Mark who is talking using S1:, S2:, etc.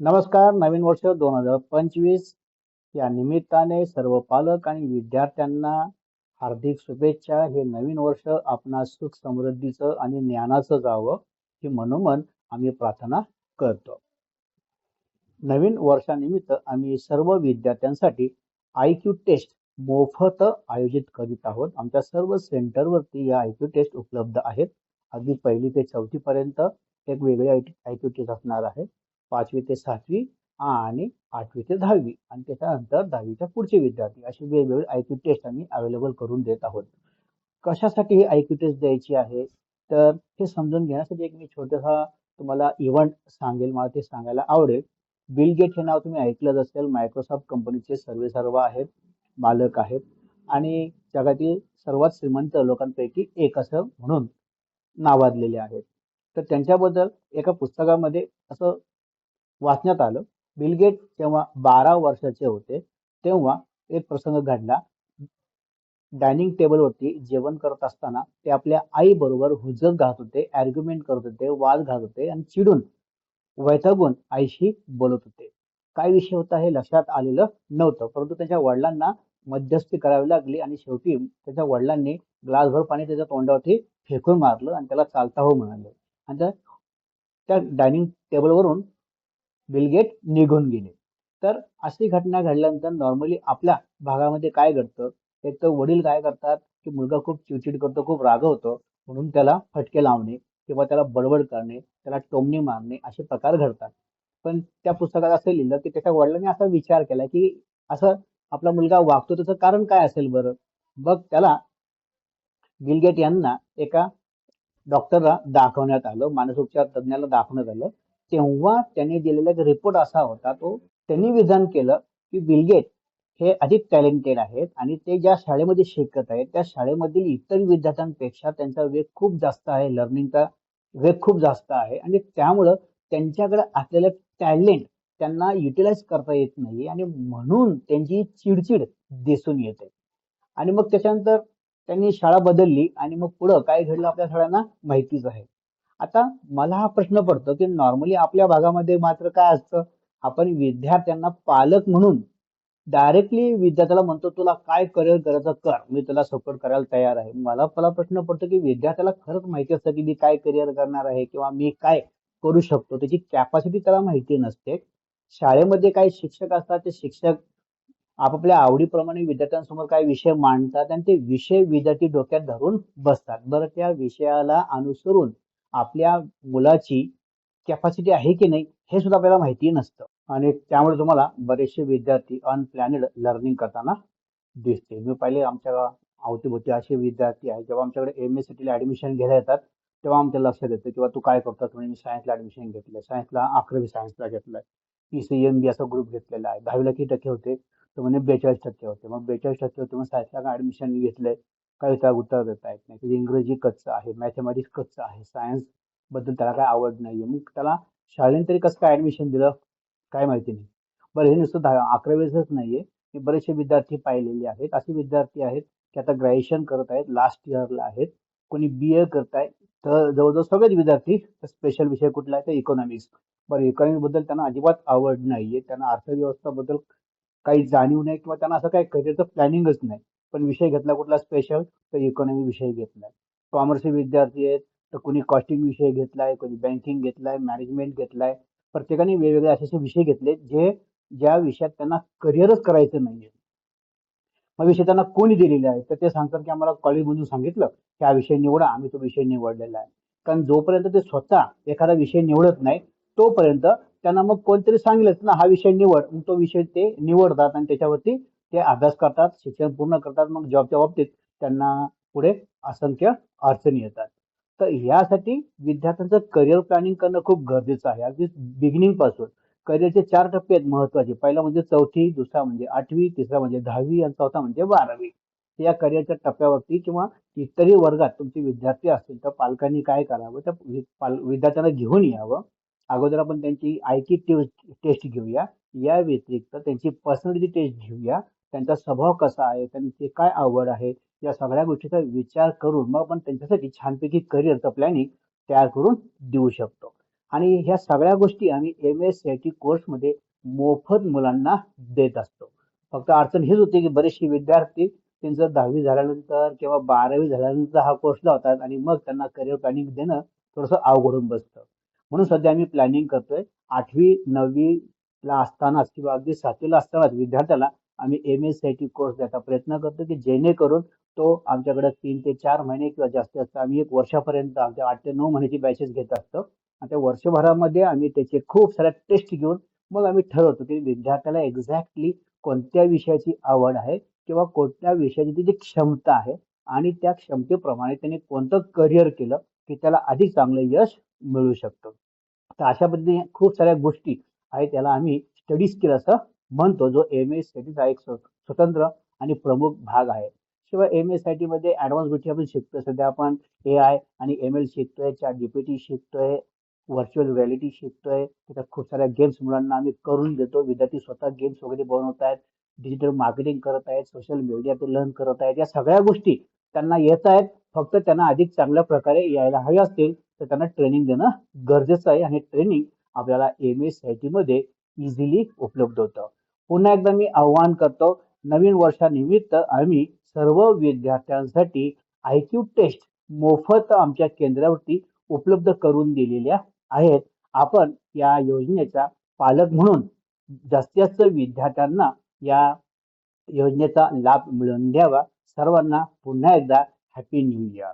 S1: नमस्कार नवीन वर्ष दोन हजार पंचवीस या निमित्ताने सर्व पालक आणि विद्यार्थ्यांना हार्दिक शुभेच्छा. हे नवीन वर्ष आपणास सुख समृद्धीचं आणि ज्ञानाचं जावं ही मनोमन आम्ही प्रार्थना करतो. नवीन वर्षानिमित्त आम्ही सर्व विद्यार्थ्यांसाठी आय क्यू टेस्ट मोफत आयोजित करीत आहोत. आमच्या सर्व सेंटरवरती या आय क्यू टेस्ट उपलब्ध आहेत. अगदी पहिली ते चौथी पर्यंत एक वेगळी आय क्यू टेस्ट असणार आहे. पाचवी ते सातवी आणि आठवी ते दहावी आणि त्याच्यानंतर दहावीच्या पुढचे विद्यार्थी अशी वेगवेगळे आय क्यू टेस्ट आम्ही अवेलेबल करून देत आहोत. कशासाठी ही आय क्यू टेस्ट द्यायची आहे? तर हे समजून घेण्यासाठी एक मी छोटासा तुम्हाला इव्हेंट सांगेल मला ते सांगायला आवडेल. बिल गेट हे नाव तुम्ही ऐकलंच असेल मायक्रोसॉफ्ट कंपनीचे सर्वे सर्व आहेत मालक आहेत आणि जगातील सर्वात श्रीमंत लोकांपैकी एक असं म्हणून नावाजलेले आहेत. तर त्यांच्याबद्दल एका पुस्तकामध्ये असं वाचण्यात आलं. बिल गेट जेव्हा बारा वर्षाचे होते तेव्हा एक प्रसंग घडला. डायनिंग टेबलवरती जेवण करत असताना ते आपल्या आई बरोबर हुजत घात होते आर्ग्युमेंट करत होते वाद घात होते आणि चिडून वैतागून आईशी बोलत होते. काय विषय होता हे लक्षात आलेलं नव्हतं परंतु त्याच्या वडिलांना मध्यस्थी करावी लागली आणि शेवटी त्याच्या वडिलांनी ग्लासभर पाणी त्याच्या तोंडावरती फेकून मारलं आणि त्याला चालता हो म्हणाले. आणि त्या- त्या डायनिंग टेबलवरून बिलगेट निघून गेले. तर अशी घटना घडल्यानंतर नॉर्मली आपल्या भागामध्ये काय घडतं? एक तर वडील काय करतात की मुलगा खूप चिडचिड करतो खूप रागवतो म्हणून त्याला फटके लावणे किंवा त्याला बडबड करणे त्याला टोमणी मारणे असे प्रकार घडतात. पण त्या पुस्तकात असं लिहिलं की त्याच्या वडिलांनी असा विचार केला की असं आपला मुलगा वागतो त्याचं कारण काय असेल बरं? मग त्याला गिलगेट यांना एका डॉक्टरला दाखवण्यात आलं मानसोपचार तज्ज्ञाला दाखवण्यात आलं. तेव्हा त्यांनी दिलेला एक रिपोर्ट असा होता तो त्यांनी विधान केलं की बिलगेट हे अधिक टॅलेंटेड आहेत आणि ते ज्या शाळेमध्ये शिकत आहेत त्या शाळेमधील इतर विद्यार्थ्यांपेक्षा त्यांचा वेग खूप जास्त आहे लर्निंगचा वेग खूप जास्त आहे आणि त्यामुळं त्यांच्याकडे असलेलं टॅलेंट त्यांना युटिलाइज करता येत नाही आणि म्हणून त्यांची चिडचिड दिसून येते. आणि मग त्याच्यानंतर त्यांनी शाळा बदलली आणि मग पुढं काय घडलं आपल्या सगळ्यांना माहितीच आहे. आता मला हा प्रश्न पडतो की नॉर्मली आपल्या भागामध्ये मात्र काय असतं? आपण विद्यार्थ्यांना पालक म्हणून डायरेक्टली विद्यार्थ्याला म्हणतो तुला काय करिअर करायचं कर. मी तुला सपोर्ट करायला तयार आहे. मला मला प्रश्न पडतो की विद्यार्थ्याला खरंच माहिती असतं की मी काय करिअर करणार आहे किंवा मी काय करू शकतो? त्याची कॅपॅसिटी त्याला माहिती नसते. शाळेमध्ये काही शिक्षक असतात ते शिक्षक आपापल्या आवडीप्रमाणे विद्यार्थ्यांसमोर काही विषय मांडतात आणि ते विषय विद्यार्थी डोक्यात धरून बसतात. बरं त्या विषयाला अनुसरून आपल्या मुलाची कॅपॅसिटी आहे की नाही हे सुद्धा आपल्याला माहिती नसतं. आणि त्यामुळे तुम्हाला बरेचसे विद्यार्थी अनप्लॅनेड लर्निंग करताना दिसते मी पहिले आमच्या अवतीभोवती असे विद्यार्थी आहेत जेव्हा आमच्याकडे एम एस सी टीला घ्यायला येतात तेव्हा आमच्या लक्षात येतं किंवा तू काय करतो म्हणजे मी सायन्सला ॲडमिशन घेतलं सायन्सला अकरावी सायन्सला घेतलंय. पी सी एम बी असा ग्रुप घेतलेला आहे. दहावीला किती टक्के होते? तर म्हणे बेचाळीस टक्के होते. मग बेचाळीस टक्के होते. मग सायन्सला ॲडमिशन घेतलं आहे काही त्याला उत्तर देता येत नाही. त्याची इंग्रजी कच्चं आहे मॅथमॅटिक्स कच्चं आहे सायन्सबद्दल त्याला काय आवड नाही आहे मग त्याला शाळेने तरी कसं काय ऍडमिशन दिलं? काय माहिती नाही. बरं हे नुसतं दहा अकरावीचंच नाहीये. मी बरेचसे विद्यार्थी पाहिलेले आहेत. असे विद्यार्थी आहेत की आता ग्रॅज्युएशन करत आहेत लास्ट इयरला आहेत. कोणी बी ए करत आहेत तर जवळजवळ सगळेच विद्यार्थी स्पेशल विषय कुठला आहे? तर इकॉनॉमिक्स बरं इकॉनॉमिक्सबद्दल त्यांना अजिबात आवड नाही आहे त्यांना अर्थव्यवस्थाबद्दल काही जाणीव नाही किंवा त्यांना असं काही करिअरचं प्लॅनिंगच नाही. पण विषय घेतला कुठला स्पेशल तर इकॉनॉमी विषय घेतलाय. कॉमर्सचे विद्यार्थी आहेत तर कोणी कॉस्टिंग विषय घेतलाय कोणी बँकिंग घेतलाय मॅनेजमेंट घेतलाय. प्रत्येकाने वेगवेगळे असे असे विषय घेतले जे ज्या विषयात त्यांना करिअरच करायचं नाहीये. मग विषय त्यांना कोणी दिलेले आहे? तर ते सांगतात की आम्हाला कॉलेजमधून सांगितलं की हा विषय निवडा आम्ही तो विषय निवडलेला आहे. कारण जोपर्यंत ते स्वतः एखादा विषय निवडत नाही तोपर्यंत त्यांना मग कोणतरी सांगितलंच ना हा विषय निवड. मग तो विषय ते निवडतात आणि त्याच्यावरती ते अभ्यास करतात शिक्षण पूर्ण करतात मग जॉबच्या बाबतीत त्यांना पुढे असंख्य अडचणी येतात. तर यासाठी विद्यार्थ्यांचं करिअर प्लॅनिंग करणं खूप गरजेचं आहे. अगदी बिगिनिंगपासून. करिअरचे चार टप्पे आहेत महत्त्वाचे. पहिला म्हणजे चौथी दुसरा म्हणजे आठवी तिसरा म्हणजे दहावी आणि चौथा म्हणजे बारावी. या करिअरच्या टप्प्यावरती किंवा इतरही वर्गात तुमचे विद्यार्थी असतील तर पालकांनी काय करावं? त्या वि- पाल- विद्यार्थ्यांना घेऊन यावं. अगोदर आपण त्यांची आयकी टेस्ट घेऊया. या व्यतिरिक्त त्यांची पर्सनॅलिटी टेस्ट घेऊया. त्यांचा स्वभाव कसा आहे? त्यांची काय आवड आहे? या सगळ्या गोष्टीचा विचार करून मग आपण त्यांच्यासाठी छानपैकी करिअरचं प्लॅनिंग तयार करून देऊ शकतो. आणि ह्या सगळ्या गोष्टी आम्ही M S C I T कोर्समध्ये मोफत मुलांना देत असतो. फक्त अडचण हेच होती की बरेचसे विद्यार्थी त्यांचं दहावी झाल्यानंतर किंवा बारावी झाल्यानंतर हा कोर्स लावतात आणि मग त्यांना करिअर प्लॅनिंग देणं थोडंसं अवघडून बसतं. म्हणून सध्या आम्ही प्लॅनिंग करतोय. आठवी नववीला असतानाच किंवा अगदी सातवीला असतानाच विद्यार्थ्याला आम्ही M S C I T course द्यायचा प्रयत्न करतो की जेणेकरून तो आमच्याकडे तीन ते चार महिने किंवा जास्तीत जास्त आम्ही एक वर्षापर्यंत आमच्या आठ ते नऊ महिन्याची बॅचेस घेत असतो. आणि त्या वर्षभरामध्ये आम्ही त्याचे खूप साऱ्या टेस्ट घेऊन मग आम्ही ठरवतो की विद्यार्थ्याला एक्झॅक्टली कोणत्या विषयाची आवड आहे किंवा कोणत्या विषयाची त्याची क्षमता आहे आणि त्या क्षमतेप्रमाणे त्याने कोणतं करिअर केलं की त्याला अधिक चांगलं यश मिळू शकतं. तर अशा पद्धतीने खूप साऱ्या गोष्टी आहेत त्याला आम्ही स्टडी स्किल असं म्हणतो जो एम एस चा एक स्व- स्वतंत्र आणि प्रमुख भाग आहे. शिवाय एम एस आय टीमध्ये ॲडव्हान्स गोष्टी आपण शिकतोय. सध्या आपण ए आय आणि एम एल शिकतोय चॅट जीपीटी शिकतोय व्हर्च्युअल रियालिटी शिकतोय. त्याच्यात खूप साऱ्या गेम्स मुलांना आम्ही करून देतो. विद्यार्थी स्वतः गेम्स वगैरे बनवत आहेत डिजिटल मार्केटिंग करत आहेत सोशल मीडिया ते लर्न करत आहेत. या सगळ्या गोष्टी त्यांना येत आहेत. फक्त त्यांना अधिक चांगल्या प्रकारे यायला हवे असतील. तर त्यांना ट्रेनिंग देणं गरजेचं आहे आणि ट्रेनिंग आपल्याला एम एस आय टी मध्ये इझिली उपलब्ध होतं. पुन्हा एकदा मी आव्हान करतो नवीन वर्षानिमित्त आम्ही सर्व विद्यार्थ्यांसाठी आय क्यू टेस्ट मोफत आमच्या केंद्रावरती उपलब्ध करून दिलेल्या आहेत. आपण या योजनेचा पालक म्हणून जास्तीत जास्त विद्यार्थ्यांना या योजनेचा लाभ मिळवून द्यावा. सर्वांना पुन्हा एकदा हॅपी न्यू इयर